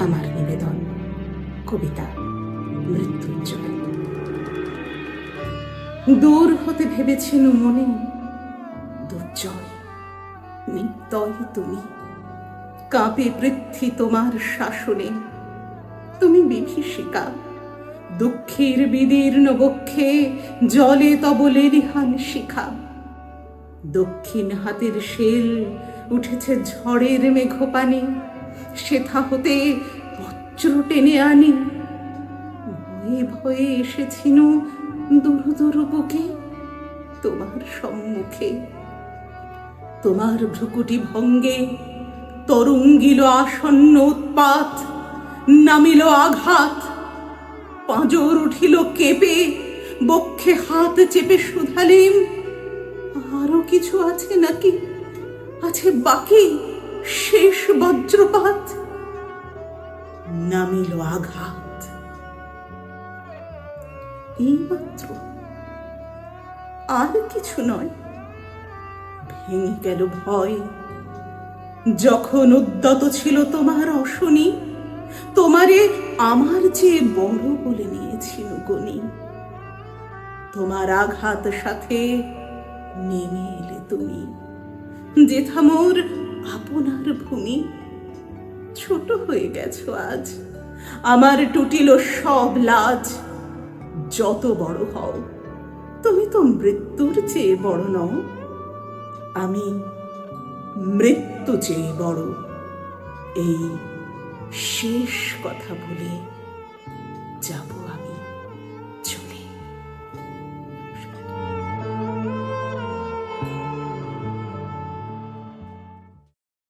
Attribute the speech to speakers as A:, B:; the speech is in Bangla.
A: আমার নিবেদন, কবিতা মৃত্যুঞ্জয় দূর হতে ভেবেছিল মনে, দুর্জয় নিত্যয় তুমি। কাঁপে পৃথ্বী তোমার শাসনে, তুমি বিভীষিকা। দুঃখের বিদীর্ণ বক্ষে জলে তব লেলিহান শিখা। দক্ষিণ হাতের শেল উঠেছে ঝড়ের মেঘপানে সেথা হতে বজ্র টেনে আনি। ভয়ে ভয়ে এসেছিল দুরু দুরু বুকে তোমার সম্মুখে। তোমার ভ্রুকুটি ভঙ্গে তরঙ্গিল আসন্ন উৎপাত, নামিল আঘাত। পাঁজর উঠিল কেঁপে, বক্ষে হাত চেপে শুধালিম। আরও কিছু আছে নাকি? আছে বাকি? শেষ বজ্রপাত নামিল আঘাত। এইমাত্র আর কিছু নয়। ভেঙে গেল ভয়। যখন উদ্যত ছিল তোমার অশনি, তোমারে আমার চেয়ে বড় বলে নিয়েছিল গনি। তোমার আঘাত সাথে নেমে এলে তুমি। যেথা মোর আপনার ভূমি? ছোট হয়ে গেছো আজ। আমার টুটিল সব লাজ। যত বড় হও, তুমি তো মৃত্যুর চেয়ে বড় নও। আমি মৃত্যু চেয়ে বড়। এই শেষ কথা বলে যাব।